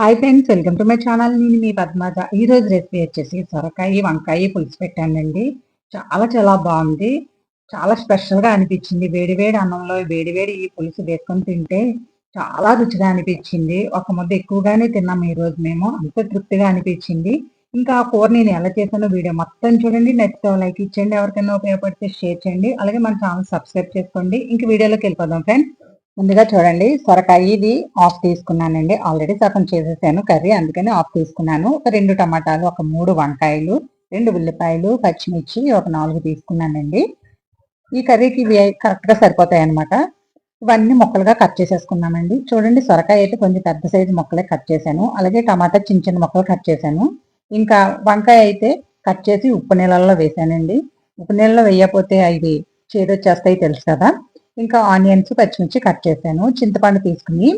Hi friends welcome to my channel. నేను మీ పద్మజ. ఈ రోజు రెసిపీ వచ్చేసి సొరకాయ వంకాయ పులుసు పెట్టానండి. చాలా చాలా బాగుంది. చాలా స్పెషల్గా అనిపించింది. వేడి వేడి అన్నంలో వేడి వేడి ఈ పులుసు వేసుకొని తింటే చాలా రుచిగా అనిపించింది. ఒక ముద్ద ఎక్కువగానే తిన్నాము ఈ రోజు మేము. అంత తృప్తిగా అనిపించింది. ఇంకా ఆ కూర నేను ఎలా చేశానో వీడియో మొత్తం చూడండి. నచ్చితే లైక్ ఇచ్చేయండి. ఎవరికైనా ఉపయోగపడితే షేర్ చేయండి. అలాగే మన ఛానల్ సబ్స్క్రైబ్ చేసుకోండి. ఇంక వీడియోలోకి వెళ్ళిపోదాం ఫ్రెండ్స్. ముందుగా చూడండి సొరకాయ ఇది ఆఫ్ తీసుకున్నానండి. ఆల్రెడీ సగం చేసేసాను కర్రీ అందుకని ఆఫ్ తీసుకున్నాను. ఒక రెండు టమాటాలు ఒక మూడు వంకాయలు రెండు ఉల్లిపాయలు పచ్చిమిర్చి ఒక నాలుగు తీసుకున్నానండి. ఈ కర్రీకి ఇవి కరెక్ట్గా సరిపోతాయి అనమాట ఇవన్నీ ముక్కలుగా కట్ చేసేసుకున్నామండి. చూడండి సొరకాయ అయితే కొంచెం పెద్ద సైజు ముక్కలే కట్ చేశాను. అలాగే టమాటా చిన్న చిన్న మొక్కలు కట్ చేశాను. ఇంకా వంకాయ అయితే కట్ చేసి ఉప్పు నీళ్ళల్లో వేసానండి. ఉప్పు నీళ్ళలో వేయకపోతే అవి చేదొచ్చేస్తాయి తెలుసు కదా. ఇంకా ఆనియన్స్ పచ్చిమిర్చి కట్ చేశాను. చింతపండు తీసుకుని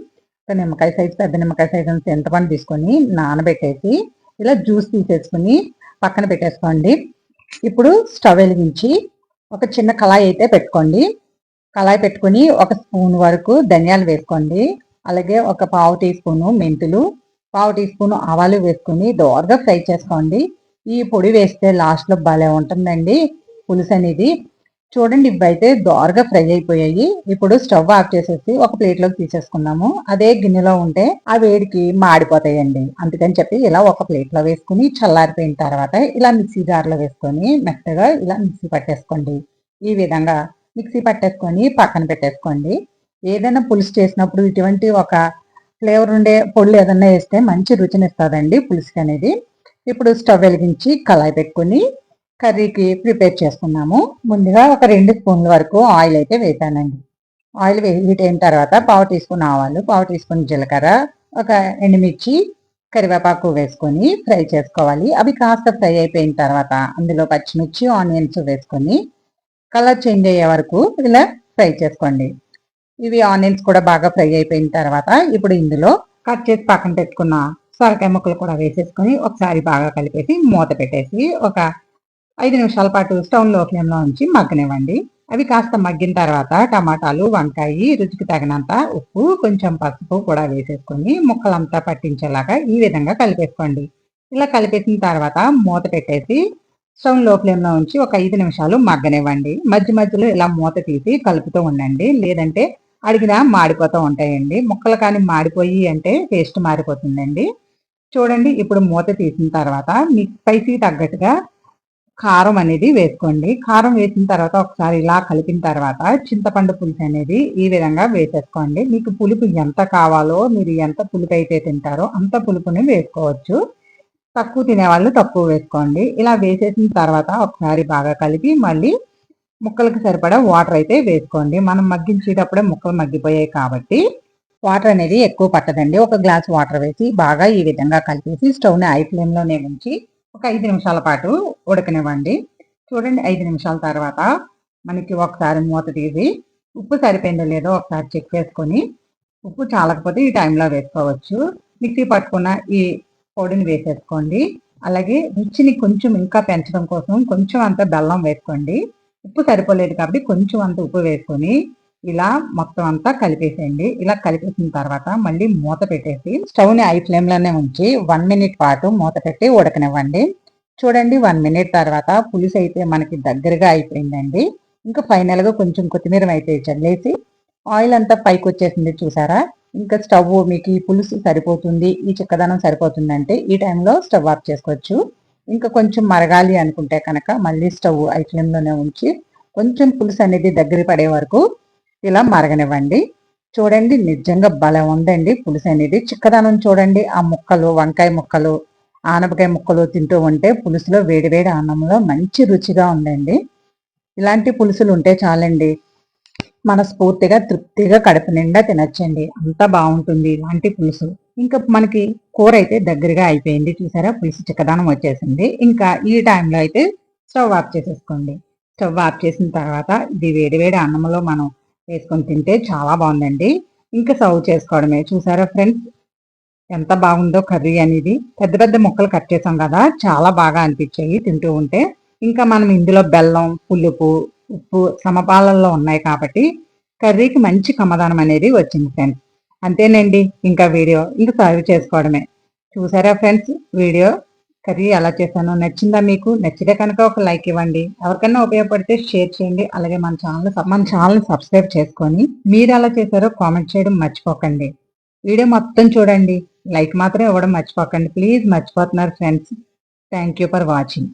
నిమ్మకాయ సైజు పెద్ద నిమ్మకాయ సైజు చింతపండు తీసుకొని నానబెట్టేసి ఇలా జ్యూస్ తీసేసుకుని పక్కన పెట్టేసుకోండి. ఇప్పుడు స్టవ్ వెలిగించి ఒక చిన్న కళాయి అయితే పెట్టుకోండి. కళాయి పెట్టుకుని ఒక స్పూన్ వరకు ధనియాలు వేసుకోండి. అలాగే ఒక పావు టీ స్పూను మెంతులు పావు టీ స్పూన్ ఆవాలు వేసుకుని దోరగా ఫ్రై చేసుకోండి. ఈ పొడి వేస్తే లాస్ట్లో భలే ఉంటుందండి పులుసు అనేది చూడండి ఇవైతే దోరగా ఫ్రై అయిపోయాయి. ఇప్పుడు స్టవ్ ఆఫ్ చేసేసి ఒక ప్లేట్లోకి తీసేసుకుందాము అదే గిన్నెలో ఉంటే ఆ వేడికి మాడిపోతాయండి. అందుకని చెప్పి ఇలా ఒక ప్లేట్లో వేసుకుని చల్లారిపోయిన తర్వాత ఇలా మిక్సీ జార్లో వేసుకొని మెత్తగా ఇలా మిక్సీ పట్టేసుకోండి. ఈ విధంగా మిక్సీ పట్టేసుకొని పక్కన పెట్టేసుకోండి. ఏదైనా పులుసు చేసినప్పుడు ఇటువంటి ఒక ఫ్లేవర్ ఉండే పొళ్ళు ఏదైనా వేస్తే మంచి రుచిని ఇస్తుందండి పులుసుకి అనేది ఇప్పుడు స్టవ్ వెలిగించి కళాయి పెట్టుకుని కర్రీకి ప్రిపేర్ చేసుకున్నాము ముందుగా ఒక రెండు స్పూన్ల వరకు ఆయిల్ అయితే వేసానండి. ఆయిల్ హీట్ అయిన తర్వాత పావు టీ స్పూన్ ఆవాలు పావు టీ స్పూన్ జీలకర్ర ఒక ఎండుమిర్చి కరివేపాకు వేసుకొని ఫ్రై చేసుకోవాలి. అవి కాస్త ఫ్రై అయిపోయిన తర్వాత అందులో పచ్చిమిర్చి ఆనియన్స్ వేసుకొని కలర్ చేంజ్ అయ్యే వరకు ఇలా ఫ్రై చేసుకోండి. ఇవి ఆనియన్స్ కూడా బాగా ఫ్రై అయిపోయిన తర్వాత ఇప్పుడు ఇందులో కట్ చేసి పక్కన పెట్టుకున్న సొరకాయ ముక్కలు కూడా వేసేసుకొని ఒకసారి బాగా కలిపేసి మూత పెట్టేసి ఒక ఐదు నిమిషాల పాటు స్టవ్లో ఫ్లేమ్లో ఉంచి మగ్గనివ్వండి. అవి కాస్త మగ్గిన తర్వాత టమాటాలు వంకాయ రుచికి తగినంత ఉప్పు కొంచెం పసుపు కూడా వేసేసుకొని ముక్కలంతా పట్టించేలాగా ఈ విధంగా కలిపేసుకోండి. ఇలా కలిపేసిన తర్వాత మూత పెట్టేసి స్టవ్లో ఫ్లేమ్లో ఉంచి ఒక ఐదు నిమిషాలు మగ్గనివ్వండి. మధ్య మధ్యలో ఇలా మూత తీసి కలుపుతూ ఉండండి. లేదంటే అడిగినా మాడిపోతూ ఉంటాయండి. ముక్కలు కానీ మాడిపోయి అంటే టేస్ట్ మారిపోతుందండి. చూడండి ఇప్పుడు మూత తీసిన తర్వాత మీ స్పైసీ తగ్గట్టుగా కారం అనేది వేసుకోండి. కారం వేసిన తర్వాత ఒకసారి ఇలా కలిపిన తర్వాత చింతపండు పులుసు అనేది ఈ విధంగా వేసేసుకోండి. మీకు పులుపు ఎంత కావాలో మీరు ఎంత పులుపు అయితే తింటారో అంత పులుపుని వేసుకోవచ్చు. తక్కువ తినేవాళ్ళు తక్కువ వేసుకోండి. ఇలా వేసేసిన తర్వాత ఒకసారి బాగా కలిపి మళ్ళీ ముక్కలకు సరిపడా వాటర్ అయితే వేసుకోండి. మనం మగ్గించేటప్పుడే ముక్కలు మగ్గిపోయాయి కాబట్టి వాటర్ అనేది ఎక్కువ పట్టదండి. ఒక గ్లాస్ వాటర్ వేసి బాగా ఈ విధంగా కలిపేసి స్టవ్ని ఐ ఫ్లేమ్లోనే ఉంచి ఒక ఐదు నిమిషాల పాటు ఉడకనివ్వండి. చూడండి ఐదు నిమిషాల తర్వాత మనకి ఒకసారి మూత తీసి ఉప్పు సరిపోయిందో లేదో ఒకసారి చెక్ చేసుకొని ఉప్పు చాలకపోతే ఈ టైంలో వేసుకోవచ్చు. మిక్సీ పట్టుకున్న ఈ పొడిని వేసేసుకోండి. అలాగే రుచిని కొంచెం ఇంకా పెంచడం కోసం కొంచెం అంత బెల్లం వేసుకోండి. ఉప్పు సరిపోలేదు కాబట్టి కొంచెం అంత ఉప్పు వేసుకొని ఇలా మొత్తం అంతా కలిపేసేయండి. ఇలా కలిపేసిన తర్వాత మళ్ళీ మూత పెట్టేసి స్టవ్ని ఐ ఫ్లేమ్లోనే ఉంచి వన్ మినిట్ పాటు మూత పెట్టి ఉడకనివ్వండి. చూడండి వన్ మినిట్ తర్వాత పులుసు అయితే మనకి దగ్గరగా అయిపోయిందండి. ఇంకా ఫైనల్గా కొంచెం కొత్తిమీర అయితే చల్లేసి ఆయిల్ అంతా పైకి వచ్చేసింది చూసారా? ఇంకా స్టవ్ మీకు ఈ పులుసు సరిపోతుంది ఈ చిక్కదనం సరిపోతుంది అంటే ఈ టైంలో స్టవ్ ఆఫ్ చేసుకోవచ్చు. ఇంకా కొంచెం మరగాలి అనుకుంటే కనుక మళ్ళీ స్టవ్ ఐ ఫ్లేమ్లోనే ఉంచి కొంచెం పులుసు అనేది దగ్గర పడే వరకు ఇలా మరగనివ్వండి. చూడండి నిజంగా భలే ఉందండి పులుసు అనేది. చిక్కదనం చూడండి ఆ ముక్కలు వంకాయ ముక్కలు ఆనపకాయ ముక్కలు తింటూ ఉంటే పులుసులో వేడివేడి అన్నంలో మంచి రుచిగా ఉందండి. ఇలాంటి పులుసులు ఉంటే చాలండి. మనస్ఫూర్తిగా తృప్తిగా కడుపు నిండా తినచ్చండి. అంతా బాగుంటుంది ఇలాంటి పులుసు. ఇంకా మనకి కూర అయితే దగ్గరగా అయిపోయింది. చూసారా? పులుసు చిక్కదనం వచ్చేసింది. ఇంకా ఈ టైంలో అయితే స్టవ్ ఆఫ్ చేసేసుకోండి. స్టవ్ ఆఫ్ చేసిన తర్వాత ఇది వేడివేడి అన్నంలో మనం వేసుకొని తింటే చాలా బాగుందండి. ఇంకా సర్వ్ చేసుకోవడమే. చూసారా ఫ్రెండ్స్? ఎంత బాగుందో కర్రీ అనేది. పెద్ద పెద్ద ముక్కలు కట్ చేసాం కదా చాలా బాగా అనిపించాయి తింటూ ఉంటే. ఇంకా మనం ఇందులో బెల్లం పులుపు ఉప్పు సమపాలల్లో ఉన్నాయి కాబట్టి కర్రీకి మంచి కమదానం అనేది వచ్చింది ఫ్రెండ్స్. అంతేనండి. ఇంకా వీడియో ఇంకా సర్వ్ చేసుకోవడమే. చూసారా ఫ్రెండ్స్? వీడియో కర్రీ అలా చేశాను నచ్చిందా మీకు? నచ్చితే కనుక ఒక లైక్ ఇవ్వండి. ఎవరికైనా ఉపయోగపడితే షేర్ చేయండి. అలాగే మన ఛానల్ మన ఛానల్ సబ్స్క్రైబ్ చేసుకొని మీరు ఎలా చేశారో కామెంట్ చేయడం మర్చిపోకండి. వీడియో మొత్తం చూడండి. లైక్ మాత్రం ఇవ్వడం మర్చిపోకండి. ప్లీజ్ మర్చిపోతున్నారు friends. Thank you for watching.